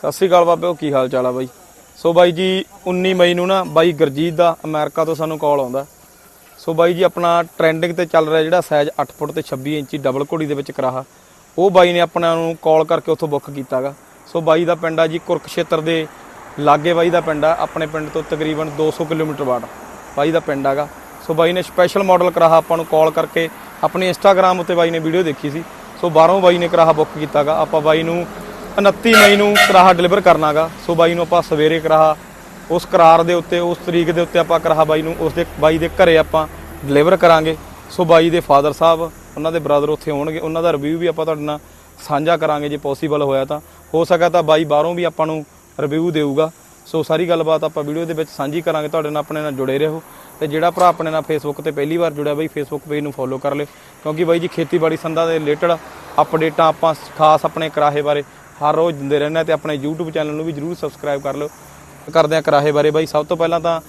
ਸਤਿ ਸ੍ਰੀ ਅਕਾਲ ਬਾਬਿਓ ਕੀ ਹਾਲ ਚਾਲ ਆ ਬਾਈ? ਸੋ ਬਾਈ ਜੀ 19 ਮਈ ਨੂੰ ਨਾ ਬਾਈ ਗਰਜੀਤ ਦਾ ਅਮਰੀਕਾ ਤੋਂ ਸਾਨੂੰ ਕਾਲ ਆਉਂਦਾ। ਸੋ ਬਾਈ ਜੀ, ਆਪਣਾ ਟ੍ਰੈਂਡਿੰਗ ਤੇ ਚੱਲ ਰਿਹਾ ਜਿਹੜਾ ਸਾਈਜ਼ 8 ਫੁੱਟ ਤੇ 26 ਇੰਚੀ ਡਬਲ ਘੋੜੀ ਦੇ ਵਿੱਚ ਕਰਾਹਾ। ਉਹ ਬਾਈ ਨੇ ਆਪਣਾ ਨੂੰ ਕਾਲ ਕਰਕੇ ਉੱਥੋਂ ਬੁੱਕ ਕੀਤਾਗਾ। ਸੋ ਬਾਈ ਦਾ ਪਿੰਡ ਆ ਜੀ ਕੁਰਕਸ਼ੇਤਰ ਦੇ ਲਾਗੇ ਬਾਈ ਦਾ ਪਿੰਡ ਆ, ਆਪਣੇ ਪਿੰਡ ਤੋਂ ਤਕਰੀਬਨ 200 ਕਿਲੋਮੀਟਰ ਬਾਅਦ ਬਾਈ ਦਾ ਪਿੰਡ ਆਗਾ। ਸੋ ਬਾਈ ਨੇ ਸਪੈਸ਼ਲ ਮਾਡਲ ਕਰਾਹਾ, ਆਪਾਂ ਨੂੰ ਕਾਲ ਕਰਕੇ ਆਪਣੇ ਇੰਸਟਾਗ੍ਰam ਉੱਤੇ ਬਾਈ ਨੇ ਵੀਡੀਓ ਦੇਖੀ ਸੀ। ਸੋ ਬਾਹਰੋਂ ਬਾਈ ਨੇ ਕਰਾਹਾ ਬੁੱਕ ਕੀਤਾਗਾ। ਆਪਾਂ ਬਾਈ ਨੂੰ 29 ਮਈ ਨੂੰ ਕਰਾਹਾ ਡਿਲੀਵਰ ਕਰਨਾਗਾ। ਸੋ ਬਾਈ ਨੂੰ ਆਪਾਂ ਸਵੇਰੇ ਕਰਾਹਾ। ਉਸ ਕਰਾਰ ਦੇ ਉੱਤੇ, ਉਸ ਤਰੀਕ ਦੇ ਉੱਤੇ ਆਪਾਂ ਕਰਾਹਾ ਬਾਈ ਨੂੰ, ਉਸ ਦੇ, ਬਾਈ ਦੇ ਘਰੇ ਆਪਾਂ ਡਿਲੀਵਰ ਕਰਾਂਗੇ। ਸੋ ਬਾਈ ਦੇ ਫਾਦਰ ਸਾਹਿਬ, ਉਹਨਾਂ ਦੇ ਬ੍ਰਦਰ ਉੱਥੇ ਹੋਣਗੇ। ਉਹਨਾਂ ਦਾ ਰਿਵਿਊ ਵੀ ਆਪਾਂ ਤੁਹਾਡੇ ਨਾਲ ਸਾਂਝਾ ਕਰਾਂਗੇ, ਜੇ ਪੋਸੀਬਲ ਹੋਇਆ ਤਾਂ। ਹੋ ਸਕਿਆ ਤਾਂ ਬਾਈ ਬਾਹਰੋਂ ਵੀ ਆਪਾਂ ਨੂੰ ਰਿਵਿਊ ਦੇਊਗਾ। ਸੋ ਸਾਰੀ ਗੱਲਬਾਤ ਆਪਾਂ ਵੀਡੀਓ ਦੇ ਵਿੱਚ ਸਾਂਝੀ ਕਰਾਂਗੇ। ਤੁਹਾਡੇ ਨਾਲ ਆਪਣੇ ਨਾਲ ਜੁੜੇ ਰਹੋ। ਤੇ ਜਿਹੜਾ ਭਰਾ ਆਪਣੇ ਨਾਲ ਫੇਸਬੁੱਕ ਤੇ ਪਹਿਲੀ ਵਾਰ ਜੁੜਿਆ ਬਾਈ ਫੇਸਬੁੱਕ ਪੇਜ ਨੂੰ ਫੋਲੋ ਕਰ ਲਿਓ। ਕਿਉਂਕਿ ਬਾਈ ਜੀ ਖੇਤੀਬਾੜੀ ਸੰਦਾਂ ਦੇ ਰਿਲੇਟਡ ਅਪਡੇਟਾਂ ਆਪਾਂ ਖਾਸ ਆਪਣੇ ਕਰਾਹੇ ਬਾਰੇ ਹਰ ਰੋਜ਼ ਦਿੰਦੇ ਰਹਿੰਦੇ ਹਾਂ ਤੇ ਆਪਣੇ YouTube ਚੈਨਲ ਨੂੰ ਵੀ ਜਰੂਰ ਸਬਸਕ੍ਰਾਈਬ ਕਰ ਲਿਓ। ਕਰਦੇ ਆ ਕਰਾਹੇ ਬਾਰੇ ਬਾਈ, ਸਭ ਤੋਂ ਪਹਿਲਾਂ ਤਾਂ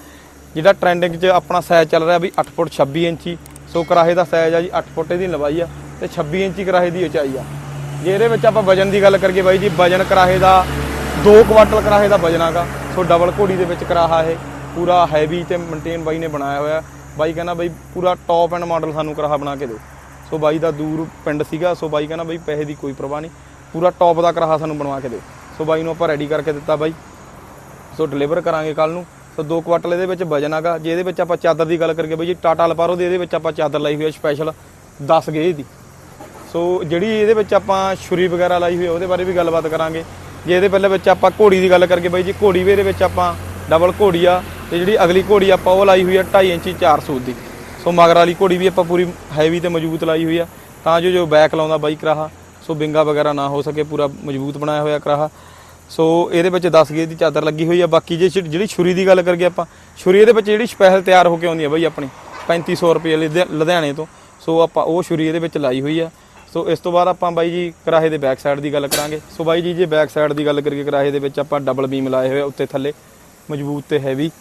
ਜਿਹੜਾ ਟ੍ਰੈਂਡਿੰਗ 'ਚ ਆਪਣਾ ਸਾਈਜ਼ ਚੱਲ ਰਿਹਾ ਵੀ 8 ਫੁੱਟ 26 ਇੰਚੀ, ਸੋ ਕਰਾਹੇ ਦਾ ਸਾਈਜ਼ ਆ ਜੀ 8 ਫੁੱਟ ਦੀ ਲੰਬਾਈ ਆ ਤੇ 26 ਇੰਚੀ ਕਰਾਹੇ ਦੀ ਉਚਾਈ ਆ। ਜੇ ਇਹਦੇ ਵਿੱਚ ਆਪਾਂ ਵਜਨ ਦੀ ਗੱਲ ਕਰੀਏ ਬਾਈ ਜੀ, ਵਜਨ ਕਰਾਹੇ ਦਾ 2 ਕੁਆਂਟਲ ਕਰਾਹੇ ਦਾ ਵਜਨ ਆਗਾ। ਸੋ ਡਬਲ ਘੋੜੀ ਦੇ ਵਿੱਚ ਕਰਾਹਾ ਇਹ, ਪੂਰਾ ਹੈਵੀ ਤੇ ਮੇਨਟੇਨ ਬਾਈ ਨੇ ਬਣਾਇਆ ਹੋਇਆ। ਬਾਈ ਕਹਿੰਦਾ ਬਾਈ ਪੂਰਾ ਟੌਪ ਐਂਡ ਮਾਡਲ ਸਾਨੂੰ ਕਰਾਹਾ ਬਣਾ ਕੇ ਦਿਓ। ਸੋ ਬਾਈ ਦਾ ਦੂਰ ਪਿੰਡ ਸੀਗਾ, ਸੋ ਬਾਈ ਕਹਿੰਦਾ ਬਾਈ ਪੈਸੇ ਦੀ ਕੋਈ ਪਰਵਾਹ ਨਹੀਂ। ਪੂਰਾ ਟੌਪ ਦਾ ਕਰਾਹਾ ਸਾਨੂੰ ਬਣਵਾ ਕੇ ਦਿਓ ਸੋ ਬਾਈ ਨੂੰ ਆਪਾਂ ਰੈਡੀ ਕਰਕੇ ਦਿੱਤਾ ਬਾਈ। ਸੋ ਡਿਲੀਵਰ ਕਰਾਂਗੇ ਕੱਲ ਨੂੰ। ਸੋ ਦੋ ਕੁਆਟਲ ਇਹਦੇ ਵਿੱਚ ਵਜਨ ਆਗਾ ਜੇ ਇਹਦੇ ਵਿੱਚ ਆਪਾਂ ਚਾਦਰ ਦੀ ਗੱਲ ਕਰੀਏ ਬਾਈ ਜੀ, ਟਾਟਾ ਲਪਾਰੋ ਦੇ ਇਹਦੇ ਵਿੱਚ ਆਪਾਂ ਚਾਦਰ ਲਾਈ ਹੋਈ ਹੈ ਸਪੈਸ਼ਲ 10 ਗੇਜ ਦੀ। ਸੋ ਜਿਹੜੀ ਇਹਦੇ ਵਿੱਚ ਆਪਾਂ ਛੁਰੀ ਵਗੈਰਾ ਲਾਈ ਹੋਈ ਹੈ ਉਹਦੇ ਬਾਰੇ ਵੀ ਗੱਲਬਾਤ ਕਰਾਂਗੇ। ਜੇ ਇਹਦੇ ਪਹਿਲੇ ਵਿੱਚ ਆਪਾਂ ਘੋੜੀ ਦੀ ਗੱਲ ਕਰੀਏ ਬਾਈ ਜੀ, ਘੋੜੀ ਵੀ ਇਹਦੇ ਵਿੱਚ ਆਪਾਂ ਡਬਲ ਘੋੜੀ ਆ। ਤੇ ਜਿਹੜੀ ਅਗਲੀ ਘੋੜੀ ਆਪਾਂ ਉਹ ਲਾਈ ਹੋਈ ਆ 2.5 ਇੰਚੀ 4 ਸੂਤ ਦੀ। ਸੋ ਮਗਰ ਵਾਲੀ ਘੋੜੀ ਵੀ ਆਪਾਂ ਪੂਰੀ ਹੈਵੀ ਤੇ ਮਜ਼ਬੂਤ ਲਾਈ ਹੋਈ ਆ। ਤਾਂ ਜੋ ਜੋ ਬੈਕ ਲਾਉਂਦਾ ਬਾਈ ਕਰਾਹਾ। ਸੋ ਬਿੰਗਾ ਵਗੈਰਾ ਨਾ ਹੋ ਸਕੇ, ਪੂਰਾ ਮਜ਼ਬੂਤ ਬਣਾਇਆ ਹੋਇਆ ਕਰਾਹਾ। ਸੋ ਇਹਦੇ ਵਿੱਚ 10 ਗੇਜ ਦੀ ਚਾਦਰ ਲੱਗੀ ਹੋਈ ਆ, ਬਾਕੀ ਜੇ ਜਿਹੜੀ ਛੁਰੀ ਦੀ ਗੱਲ ਕਰੀਏ ਆਪਾਂ, ਛੁਰੀ ਇਹਦੇ ਵਿੱਚ ਜਿਹੜੀ ਸਪੈਸ਼ਲ ਤਿਆਰ ਹੋ ਕੇ ਆਉਂਦੀ ਆ ਬਾਈ ਆਪਣੀ 3500 ਰੁਪਏ ਲੁਧਿ- ਲੁਧਿਆਣੇ ਤੋਂ। ਸੋ ਆਪਾਂ ਉਹ ਛੁਰੀ ਇਹਦੇ ਵਿੱਚ ਲਾਈ ਹੋਈ ਆ। ਸੋ ਇਸ ਤੋਂ ਬਾਅਦ ਆਪਾਂ ਬਾਈ ਜੀ ਕਰਾਹੇ ਦੇ ਬੈਕ ਸਾਈਡ ਦੀ ਗੱਲ ਕਰਾਂਗੇ। ਸੋ ਬਾਈ ਜੀ ਜੇ ਬੈਕ ਸਾਈਡ ਦੀ ਗੱਲ ਕਰੀਏ, ਕਰਾਹੇ ਦੇ ਵਿੱਚ ਆਪਾਂ ਡਬਲ ਬੀਮ ਲਾਏ ਹੋਏ ਆ ਉੱਤੇ ਥੱਲੇ। ਮਜ਼ਬੂਤ ਤੇ ਹੈਵੀ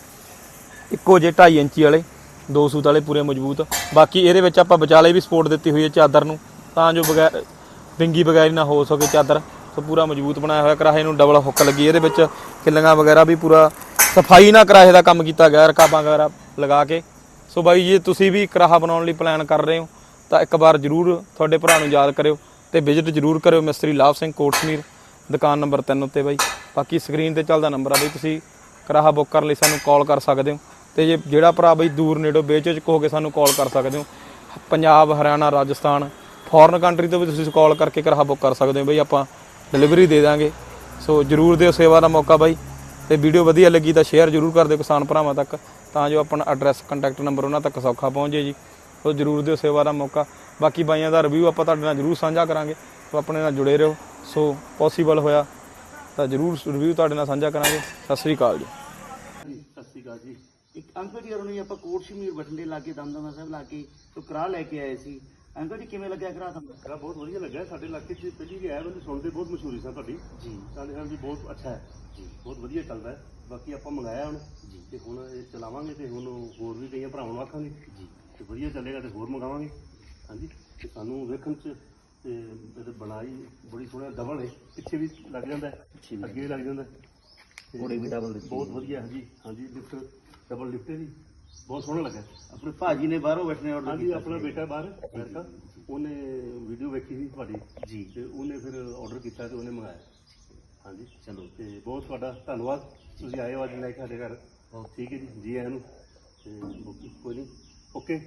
ਇੱਕੋ ਜੇ 2.5 ਇੰਚੀ ਵਾਲੇ, ਦੋ ਸੂਤ ਵਾਲੇ ਪੂਰੇ ਮਜ਼ਬੂਤ। ਬਾਕੀ ਇਹਦੇ ਵਿੱਚ ਆਪਾਂ ਵਿਚਾਲੇ ਵੀ ਸਪੋਰਟ ਦਿੱਤੀ ਹੋਈ ਹੈ ਚਾਦਰ ਨੂੰ। ਤਾਂ ਜੋ ਬਗੈਰ ਵਿੰਗੀ ਵਗੈਰੀ ਨਾ ਹੋ ਸਕੇ ਚਾਦਰ। ਸੋ ਪੂਰਾ ਮਜ਼ਬੂਤ ਬਣਾਇਆ ਹੋਇਆ ਕਰਾਹੇ ਨੂੰ ਡਬਲ ਹੁੱਕ ਲੱਗੀ ਇਹਦੇ ਵਿੱਚ। ਕਿੱਲੀਆਂ ਵਗੈਰਾ ਵੀ ਪੂਰਾ ਸਫ਼ਾਈ ਨਾ ਕਰਾਹੇ ਦਾ ਕੰਮ ਕੀਤਾ ਗਿਆ, ਰਕਾਬਾਂ ਵਗੈਰਾ ਲਗਾ ਕੇ। ਸੋ ਬਾਈ ਜੇ, ਤੁਸੀਂ ਵੀ ਕਰਾਹਾ ਬਣਾਉਣ ਲਈ ਪਲਾਨ ਕਰ ਰਹੇ ਹੋ, ਤਾਂ ਇੱਕ ਵਾਰ ਜਰੂਰ ਤੁਹਾਡੇ ਭਰਾ ਨੂੰ ਯਾਦ ਕਰਿਓ ਤੇ ਵਿਜ਼ਿਟ ਜਰੂਰ ਕਰਿਓ ਮਿਸਤਰੀ ਲਾਭ ਸਿੰਘ ਕੋਟਸ਼ਮੀਰ ਦੁਕਾਨ ਨੰਬਰ 3 ਉੱਤੇ ਬਾਈ। ਬਾਕੀ ਸਕਰੀਨ ਤੇ ਚੱਲਦਾ ਨੰਬਰ ਆ ਬਈ, ਤੁਸੀਂ ਕਰਾਹਾ ਬੁੱਕ ਕਰਨ ਲਈ ਸਾਨੂੰ ਕਾਲ ਕਰ ਸਕਦੇ ਹੋ। ਤੇ ਜੇ ਜਿਹੜਾ ਭਰਾ ਬਈ ਦੂਰ ਨੇੜੋ ਬੇਚਿਜਕ ਹੋ ਕੇ ਸਾਨੂੰ ਕਾਲ ਕਰ ਸਕਦੇ ਹੋ। ਪੰਜਾਬ, ਹਰਿਆਣਾ, ਰਾਜਸਥਾਨ ਫੋਰਨ ਕੰਟਰੀ ਤੋਂ ਵੀ ਤੁਸੀਂ ਕਾਲ ਕਰਕੇ ਕਰਾਹਾ ਬੁੱਕ ਕਰ ਸਕਦੇ ਹੋ ਬਈ, ਆਪਾਂ ਡਿਲੀਵਰੀ ਦੇ ਦਾਂਗੇ। ਸੋ ਜਰੂਰ ਦਿਓ ਸੇਵਾ ਦਾ ਮੌਕਾ ਬਾਈ। ਤੇ ਵੀਡੀਓ ਵਧੀਆ ਲੱਗੀ ਤਾਂ ਸ਼ੇਅਰ ਜਰੂਰ ਕਰ ਦਿਓ ਕਿਸਾਨ ਭਰਾਵਾਂ ਤੱਕ, ਤਾਂ ਜੋ ਆਪਣਾ ਐਡਰੈਸ ਕੰਟੈਕਟ ਨੰਬਰ ਉਹਨਾਂ ਤੱਕ ਸੌਖਾ ਪਹੁੰਚੇ ਜੀ। ਸੋ ਜਰੂਰ ਦਿਓ ਸੇਵਾ ਦਾ ਮੌਕਾ। ਬਾਕੀ ਬਾਈਆਂ ਦਾ ਰਿਵਿਊ ਆਪਾਂ ਤੁਹਾਡੇ ਨਾਲ ਜਰੂਰ ਸਾਂਝਾ ਕਰਾਂਗੇ। ਸੋ ਆਪਣੇ ਨਾਲ ਜੁੜੇ ਰਹੋ। ਸੋ ਪੋਸੀਬਲ ਹੋਇਆ ਤਾਂ ਜਰੂਰ ਰਿਵਿਊ ਤੁਹਾਡੇ ਨਾਲ ਸਾਂਝਾ ਕਰਾਂਗੇ। ਸਤਿ ਸ੍ਰੀ ਅਕਾਲ ਜੀ। ਸਤਿ ਸ਼੍ਰੀ ਅਕਾਲ ਜੀ। ਇੱਕ ਅੰਕਲ ਜੀ ਹੋਰਾਂ ਆਪਾਂ ਕੋਟ ਸ਼ਮੀਰ ਬਠਿੰਡੇ ਲਾਗੇ ਦਮਦਮਾ ਸਾਹਿਬ ਲਾਗੇ ਤੋਂ ਕਰਾ ਲੈ ਕੇ ਆਏ ਸੀ। ਅੰਕਲ ਜੀ ਕਿਵੇਂ ਲੱਗਿਆ ਕਰਾ ਤੁਹਾਨੂੰ ਕਰਾ ਬਹੁਤ ਵਧੀਆ ਲੱਗਾ ਸਾਡੇ ਇਲਾਕੇ 'ਚ ਪਹਿਲੀ ਵੀ ਆਇਆ ਮੈਨੂੰ ਸੁਣਦੇ ਬਹੁਤ ਮਸ਼ਹੂਰੀ ਸੀ ਤੁਹਾਡੀ। ਜੀ। ਸਾਡੇ ਹਾਂ ਵੀ ਬਹੁਤ ਅੱਛਾ ਹੈ। ਜੀ। ਬਹੁਤ ਵਧੀਆ ਚੱਲਦਾ ਹੈ। ਬਾਕੀ ਆਪਾਂ ਮੰਗਾਇਆ ਹੁਣ ਜੀ। ਤੇ ਹੁਣ ਇਹ ਚਲਾਵਾਂਗੇ ਤੇ ਹੁਣ ਹੋਰ ਵੀ ਕਈਆਂ ਭਰਾਵਾਂ ਨੂੰ ਆਖਾਂਗੇ। ਜੀ। ਤੇ ਵਧੀਆ ਚੱਲੇਗਾ ਤੇ ਹੋਰ ਮੰਗਾਵਾਂਗੇ। ਹਾਂਜੀ। ਤੇ ਸਾਨੂੰ ਵੇਖਣ 'ਚ ਤੇ ਇਹਦੇ ਬਣਾਈ ਬੜੀ ਸੋਹਣਾ ਡਬਲ ਹੈ ਪਿੱਛੇ ਵੀ ਲੱਗ ਜਾਂਦਾ ਹੈ। ਅੱਗੇ ਵੀ ਲੱਗ ਜਾਂਦਾ ਹੈ। ਤੇ ਘੋੜੇ ਵੀ double ਦਿੱਤੀ ਬਹੁਤ ਵਧੀਆ ਹਾਂਜੀ ਹਾਂਜੀ ਲਿਫਟ ਡਬਲ ਲਿਫਟ ਹੈ ਜੀ। ਬਹੁਤ ਸੋਹਣਾ ਲੱਗਾ ਆਪਣੇ ਭਾਜੀ ਨੇ ਬਾਹਰੋਂ ਬੈਠਣੇ ਆਰਡਰ ਹਾਂਜੀ ਆਪਣਾ। ਬੇਟਾ ਬਾਹਰ ਅਮਰੀਕਾ ਉਹਨੇ ਵੀਡੀਓ ਵੇਖੀ ਸੀ ਤੁਹਾਡੀ। ਜੀ। ਤੇ ਉਹਨੇ ਫਿਰ ਆਰਡਰ ਕੀਤਾ ਤੇ ਉਹਨੇ ਮੰਗਾਇਆ। ਹਾਂਜੀ। ਚਲੋ। ਤੇ ਬਹੁਤ ਤੁਹਾਡਾ ਧੰਨਵਾਦ। ਤੁਸੀਂ ਆਏ ਹੋ ਅੱਜ ਲੈ ਕੇ ਸਾਡੇ ਘਰ। ਠੀਕ ਹੈ ਜੀ ਜੀ ਆਇਆਂ ਨੂੰ। ਤੇ ਕੋਈ ਨਹੀਂ। ਓਕੇ।